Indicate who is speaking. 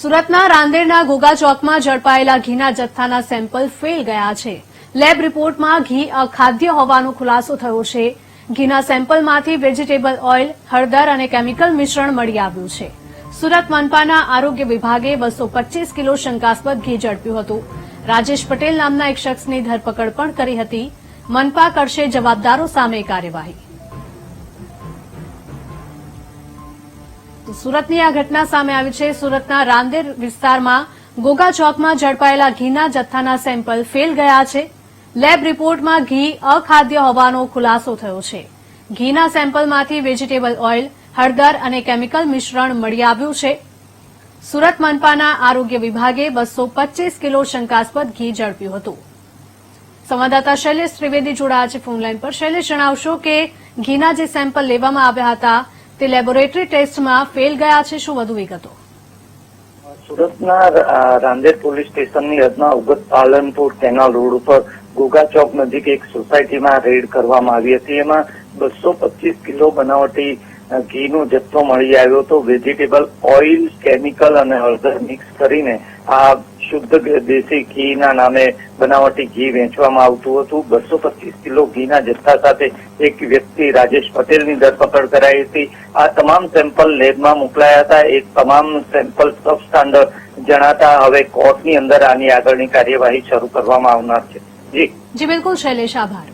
Speaker 1: સુરતના રાંદેરના ઘોઘા ચોકમાં ઝડપાયેલા ઘીના જથ્થાના સેમ્પલ ફેલ ગયા છે. લેબ રિપોર્ટમાં ઘી અખાદ્ય હોવાનો ખુલાસો થયો છે. ઘીના સેમ્પલમાંથી વેજીટેબલ ઓઇલ, હળદર અને કેમિકલ મિશ્રણ મળી આવ્યું છે. સુરત મનપાના આરોગ્ય વિભાગે બસો કિલો શંકાસ્પદ ઘી ઝડપ્યું હતું. રાજેશ પટેલ નામના એક શખ્સની ધરપકડ પણ કરી હતી. મનપા કરશે જવાબદારો સામે કાર્યવાહી. સુરતની આ ઘટના સામે આવી છે. સુરતના રાંદેર વિસ્તારમાં ગોગા ચોકમાં ઝડપાયેલા ઘીના જથ્થાના સેમ્પલ ફેલ ગયા છે. લેબ રિપોર્ટમાં ઘી અખાદ્ય હોવાનો ખુલાસો થયો છે. ઘીના સેમ્પલમાંથી વેજીટેબલ ઓઇલ, હળદર અને કેમિકલ મિશ્રણ મળી આવ્યું છે. સુરત મનપાના આરોગ્ય વિભાગે બસો કિલો શંકાસ્પદ ઘી ઝડપ્યું હતું. સંવાદદાતા શૈલેષ ત્રિવેદી જોડાયા છે ફોનલાઇન પર. શૈલેષ, જણાવશો કે ઘીના જે સેમ્પલ લેવામાં આવ્યા હતા તે લેબોરેટરી ટેસ્ટમાં ફેલ ગયા છે, શું વધુ વિગતો?
Speaker 2: સુરતના રાંદેર પોલીસ સ્ટેશનની હદમાં ઉગત પાલનપુર કેનાલ રોડ ઉપર ગોગા ચોક નજીક એક સોસાયટીમાં રેડ કરવામાં આવી હતી. એમાં બસો પચીસ કિલો બનાવટી ઘીનો જથ્થો મળી આવ્યો હતો. વેજીટેબલ ઓઇલ, કેમિકલ અને હળદર મિક્સ કરીને આ શુદ્ધ દેશી ઘીના નામે બનાવટી ઘી વેચવામાં આવતું હતું. બસો પચીસ કિલો ઘીના જથ્થા સાથે એક વ્યક્તિ રાજેશ પટેલની ધરપકડ કરાઈ હતી. આ તમામ સેમ્પલ લેબમાં મોકલાયા હતા. એ તમામ સેમ્પલ સબસ્ટાન્ડર્ડ જણાતા હવે કોર્ટની અંદર આની આગળની કાર્યવાહી શરૂ કરવામાં આવનાર છે. જી.
Speaker 1: જી, બિલકુલ, શૈલેષ, આભાર.